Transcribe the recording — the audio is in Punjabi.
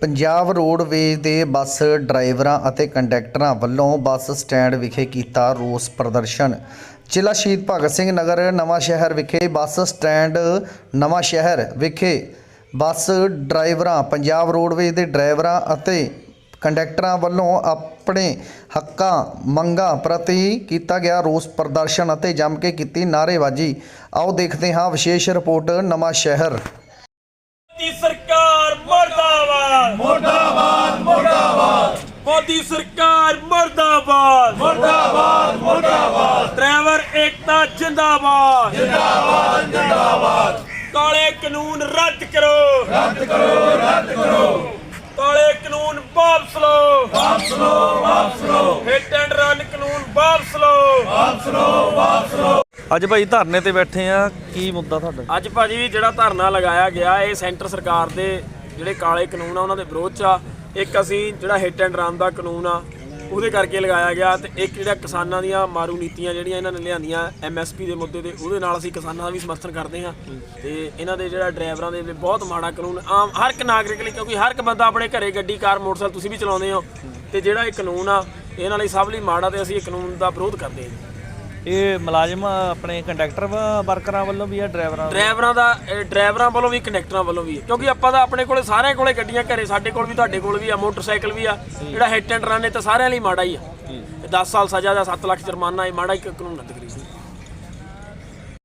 ਪੰਜਾਬ ਰੋਡਵੇਜ਼ ਦੇ ਬੱਸ ਡਰਾਈਵਰਾਂ ਅਤੇ ਕੰਡਕਟਰਾਂ ਵੱਲੋਂ ਬੱਸ ਸਟੈਂਡ ਵਿਖੇ ਕੀਤਾ ਰੋਸ ਪ੍ਰਦਰਸ਼ਨ। ਜ਼ਿਲ੍ਹਾ ਸ਼ਹੀਦ ਭਗਤ ਸਿੰਘ ਨਗਰ ਨਵਾਂ ਸ਼ਹਿਰ ਵਿਖੇ ਬੱਸ ਸਟੈਂਡ ਨਵਾਂ ਸ਼ਹਿਰ ਵਿਖੇ ਬੱਸ ਡਰਾਈਵਰਾਂ, ਪੰਜਾਬ ਰੋਡਵੇਜ਼ ਦੇ ਡਰਾਈਵਰਾਂ ਅਤੇ ਕੰਡਕਟਰਾਂ ਵੱਲੋਂ ਆਪਣੇ ਹੱਕਾਂ ਮੰਗਾਂ ਪ੍ਰਤੀ ਕੀਤਾ ਗਿਆ ਰੋਸ ਪ੍ਰਦਰਸ਼ਨ ਅਤੇ ਜੰਮ ਕੇ ਕੀਤੀ ਨਾਅਰੇਬਾਜ਼ੀ। ਆਓ ਦੇਖਦੇ ਹਾਂ ਵਿਸ਼ੇਸ਼ ਰਿਪੋਰਟ ਨਵਾਂ ਸ਼ਹਿਰ। ਸਰਕਾਰ ਮਰਦਾਬਾਦ ਮੋਦੀ ਸਰਕਾਰ ਮਰਦਾਬਾਦ। ਮਰਦਾਬਾਦ ਮਰਦਾਬਾਦ। ਡਰਾਈਵਰ ਏਕਤਾ ਜਿੰਦਾਬਾਦ। ਜਿੰਦਾਬਾਦ ਜਿੰਦਾਬਾਦ। ਕਾਲੇ ਕਾਨੂੰਨ ਰੱਦ ਕਰੋ। ਰੱਦ ਕਰੋ ਰੱਦ ਕਰੋ। ਕਾਲੇ ਕਾਨੂੰਨ ਵਾਪਸ ਲਓ। ਵਾਪਸ ਲਓ ਵਾਪਸ ਲਓ। ਹਿੱਟ ਐਂਡ ਰਨ ਕਾਨੂੰਨ ਵਾਪਸ ਲਓ। ਅੱਜ ਭਾਈ ਧਰਨੇ ਤੇ ਬੈਠੇ ਆ ਕੀ ਮੁੱਦਾ ਤੁਹਾਡਾ? ਅੱਜ ਭਾਜੀ ਜਿਹੜਾ ਧਰਨਾ ਲਗਾਇਆ ਗਿਆ ਇਹ ਸੈਂਟਰ ਸਰਕਾਰ ਦੇ ਜਿਹੜੇ ਕਾਲੇ ਕਾਨੂੰਨ ਆ ਉਹਨਾਂ ਦੇ ਵਿਰੋਧ ਚ ਆ। ਇੱਕ ਅਸੀਂ ਜਿਹੜਾ ਹਿੱਟ ਐਂਡ ਰਨ ਦਾ ਕਾਨੂੰਨ ਆ, ਉਹਦੇ ਕਰਕੇ ਲਗਾਇਆ ਗਿਆ ਤੇ ਇੱਕ ਜਿਹੜਾ ਕਿਸਾਨਾਂ ਦੀਆਂ ਮਾਰੂ ਨੀਤੀਆਂ ਜਿਹੜੀਆਂ ਇਹਨਾਂ ਨੇ ਲਿਆਂਦੀਆਂ ਐਮਐਸਪੀ ਦੇ ਮੁੱਦੇ ਤੇ, ਉਹਦੇ ਨਾਲ ਅਸੀਂ ਕਿਸਾਨਾਂ ਦਾ ਵੀ ਸਮਰਥਨ ਕਰਦੇ ਹਾਂ ਤੇ ਇਹਨਾਂ ਦੇ ਜਿਹੜਾ ਡਰਾਈਵਰਾਂ ਦੇ ਲਈ ਬਹੁਤ ਮਾੜਾ ਕਾਨੂੰਨ, ਆਮ ਹਰ ਇੱਕ ਨਾਗਰਿਕ ਲਈ, ਕਿਉਂਕਿ ਹਰ ਇੱਕ ਬੰਦਾ ਆਪਣੇ ਘਰੇ ਗੱਡੀ, ਕਾਰ, ਮੋਟਰਸਾਈਕਲ ਤੁਸੀਂ ਵੀ ਚਲਾਉਂਦੇ ਹੋ ਤੇ ਜਿਹੜਾ ਇਹ ਕਾਨੂੰਨ ਆ, ਇਹਨਾਂ ਲਈ ਸਭ ਲਈ ਮਾੜਾ ਤੇ ਅਸੀਂ ਇਹ ਕਾਨੂੰਨ ਦਾ ਵਿਰੋਧ ਕਰਦੇ ਹਾਂ। ਇਹ ਮੁਲਾਜ਼ਮ ਆਪਣੇ ਕੰਡਕਟਰ ਵਰਕਰਾਂ ਵੱਲੋਂ ਵੀ ਆ ਡਰਾਈਵਰਾਂ ਡਰਾਈਵਰਾਂ ਦਾ ਇਹ ਡਰਾਈਵਰਾਂ ਵੱਲੋਂ ਵੀ ਕੰਡਕਟਰਾਂ ਵੱਲੋਂ ਵੀ ਹੈ। ਕਿਉਂਕਿ ਆਪਾਂ ਤਾਂ ਆਪਣੇ ਕੋਲੇ ਸਾਰਿਆਂ ਕੋਲੇ ਗੱਡੀਆਂ ਘਰੇ ਸਾਡੇ ਕੋਲ ਵੀ ਤੁਹਾਡੇ ਕੋਲ ਵੀ ਆ ਮੋਟਰਸਾਈਕਲ ਵੀ ਆ। ਜਿਹੜਾ ਹਿੱਟ ਐਂਡ ਰਨ ਹੈ ਤਾਂ ਸਾਰਿਆਂ ਲਈ ਮਾੜਾ ਹੀ ਆ। ਇਹ 10 ਸਾਲ ਸਜ਼ਾ ਦਾ 7 ਲੱਖ ਜੁਰਮਾਨਾ ਇਹ ਮਾੜਾ ਹੀ ਕਾਨੂੰਨ ਰੱਦ ਕਰੀ